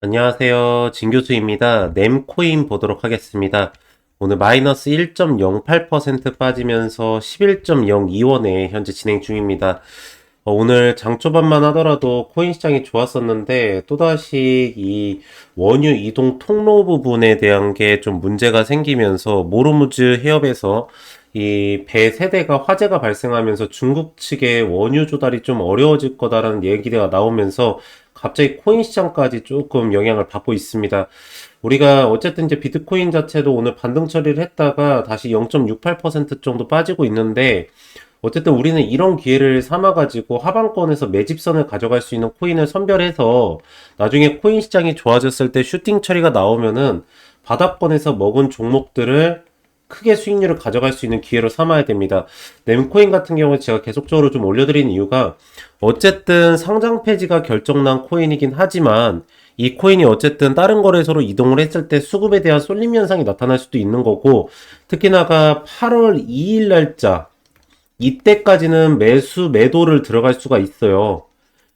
안녕하세요. 진 교수입니다. nem코인 보도록 하겠습니다. 오늘 마이너스 1.08% 빠지면서 11.02원에 현재 진행 중입니다. 어, 오늘 장 초반만 하더라도 코인 시장이 좋았었는데 또다시 이 원유 이동 통로 부분에 대한 게 좀 문제가 생기면서 모르무즈 해협에서 이배 세대가 화재가 발생하면서 중국 측의 원유 조달이 좀 어려워질 거다라는 얘기가 나오면서 갑자기 코인 시장까지 조금 영향을 받고 있습니다. 우리가 어쨌든 이제 비트코인 자체도 오늘 반등 처리를 했다가 다시 0.68% 정도 빠지고 있는데 어쨌든 우리는 이런 기회를 삼아가지고 하방권에서 매집선을 가져갈 수 있는 코인을 선별해서 나중에 코인 시장이 좋아졌을 때 슈팅 처리가 나오면은 바닥권에서 먹은 종목들을 크게 수익률을 가져갈 수 있는 기회로 삼아야 됩니다. nem코인 같은 경우에 제가 계속적으로 좀 올려드린 이유가 어쨌든 상장 폐지가 결정난 코인이긴 하지만 이 코인이 어쨌든 다른 거래소로 이동을 했을 때 수급에 대한 쏠림 현상이 나타날 수도 있는 거고 특히나가 8월 2일 날짜 이때까지는 매수 매도를 들어갈 수가 있어요.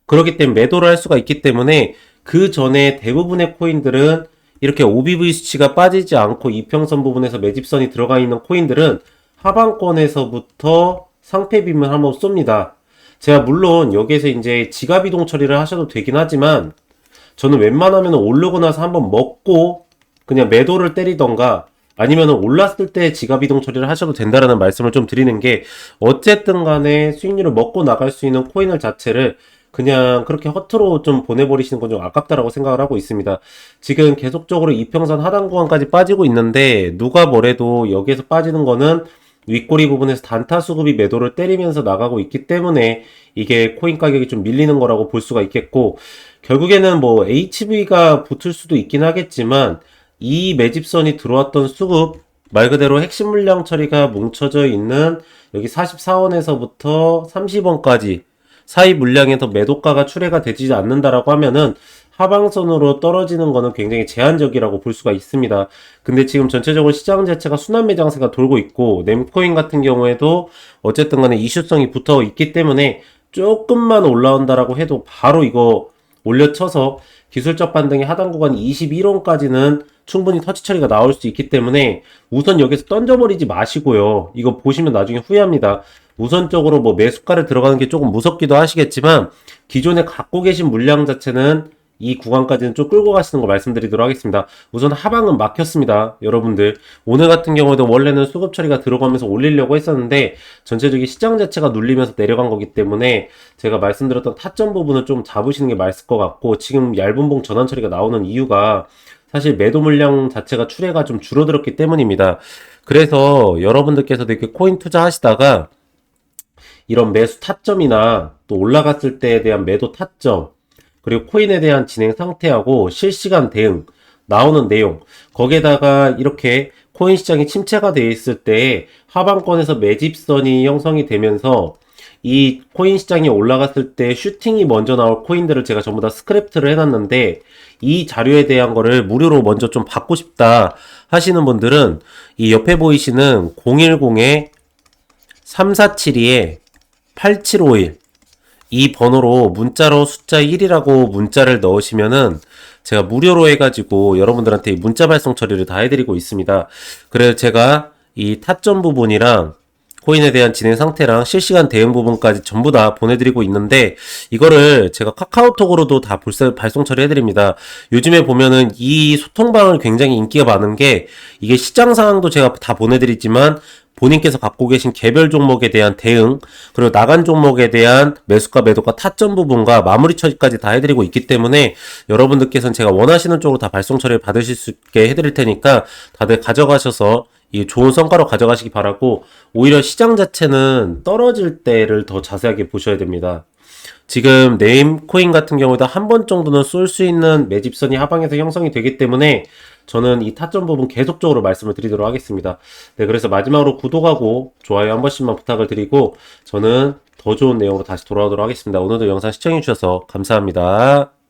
그렇기 때문에 매도를 할 수가 있기 때문에 그 전에 대부분의 코인들은 이렇게 OBV 수치가 빠지지 않고 이평선 부분에서 매집선이 들어가 있는 코인들은 하방권에서부터 상패 비면 한번 쏩니다. 제가 물론 여기에서 이제 지갑 이동 처리를 하셔도 되긴 하지만 저는 웬만하면 오르고 나서 한번 먹고 그냥 매도를 때리던가 아니면 올랐을 때 지갑 이동 처리를 하셔도 된다라는 말씀을 좀 드리는 게 어쨌든 간에 수익률을 먹고 나갈 수 있는 코인을 자체를 그냥 그렇게 허투루 좀 보내버리시는 건 좀 아깝다라고 생각을 하고 있습니다. 지금 계속적으로 이평선 하단 구간까지 빠지고 있는데 누가 뭐래도 여기에서 빠지는 거는 윗꼬리 부분에서 단타 수급이 매도를 때리면서 나가고 있기 때문에 이게 코인 가격이 좀 밀리는 거라고 볼 수가 있겠고 결국에는 뭐 HV가 붙을 수도 있긴 하겠지만 이 매집선이 들어왔던 수급 말 그대로 핵심 물량 처리가 뭉쳐져 있는 여기 44원에서부터 30원까지 사이 물량에서 매도가가 출회가 되지 않는다라고 하면은 하방선으로 떨어지는 거는 굉장히 제한적이라고 볼 수가 있습니다. 근데 지금 전체적으로 시장 자체가 순환 매장세가 돌고 있고 nem코인 같은 경우에도 어쨌든 간에 이슈성이 붙어 있기 때문에 조금만 올라온다라고 해도 바로 이거 올려쳐서 기술적 반등의 하단 구간 21원까지는 충분히 터치 처리가 나올 수 있기 때문에 우선 여기서 던져버리지 마시고요. 이거 보시면 나중에 후회합니다. 우선적으로 뭐 매수가를 들어가는 게 조금 무섭기도 하시겠지만 기존에 갖고 계신 물량 자체는 이 구간까지는 좀 끌고 가시는 거 말씀드리도록 하겠습니다. 우선 하방은 막혔습니다. 여러분들. 오늘 같은 경우에도 원래는 수급 처리가 들어가면서 올리려고 했었는데 전체적인 시장 자체가 눌리면서 내려간 거기 때문에 제가 말씀드렸던 타점 부분을 좀 잡으시는 게 맞을 것 같고 지금 얇은 봉 전환 처리가 나오는 이유가 사실 매도 물량 자체가 출회가 좀 줄어들었기 때문입니다. 그래서 여러분들께서도 이렇게 코인 투자하시다가 이런 매수 타점이나 또 올라갔을 때에 대한 매도 타점, 그리고 코인에 대한 진행 상태하고 실시간 대응, 나오는 내용, 거기에다가 이렇게 코인 시장이 침체가 되어 있을 때 하방권에서 매집선이 형성이 되면서 이 코인 시장이 올라갔을 때 슈팅이 먼저 나올 코인들을 제가 전부 다 스크랩트를 해놨는데 이 자료에 대한 거를 무료로 먼저 좀 받고 싶다 하시는 분들은 이 옆에 보이시는 010에 3472에 8751. 이 번호로 문자로 숫자 1이라고 문자를 넣으시면은 제가 무료로 해가지고 여러분들한테 문자 발송 처리를 다 해드리고 있습니다. 그래서 제가 이 타점 부분이랑 코인에 대한 진행 상태랑 실시간 대응 부분까지 전부 다 보내드리고 있는데 이거를 제가 카카오톡으로도 다 발송 처리해드립니다. 요즘에 보면은 이 소통방을 굉장히 인기가 많은 게 이게 시장 상황도 제가 다 보내드리지만 본인께서 갖고 계신 개별 종목에 대한 대응, 그리고 나간 종목에 대한 매수가 매도가 타점 부분과 마무리 처리까지 다 해드리고 있기 때문에 여러분들께서는 제가 원하시는 쪽으로 다 발송 처리를 받으실 수 있게 해드릴 테니까 다들 가져가셔서 이 좋은 성과로 가져가시기 바라고 오히려 시장 자체는 떨어질 때를 더 자세하게 보셔야 됩니다. 지금 네임 코인 같은 경우에도 한 번 정도는 쏠 수 있는 매집선이 하방에서 형성이 되기 때문에 저는 이 타점 부분 계속적으로 말씀을 드리도록 하겠습니다. 네, 그래서 마지막으로 구독하고 좋아요 한 번씩만 부탁을 드리고 저는 더 좋은 내용으로 다시 돌아오도록 하겠습니다. 오늘도 영상 시청해주셔서 감사합니다.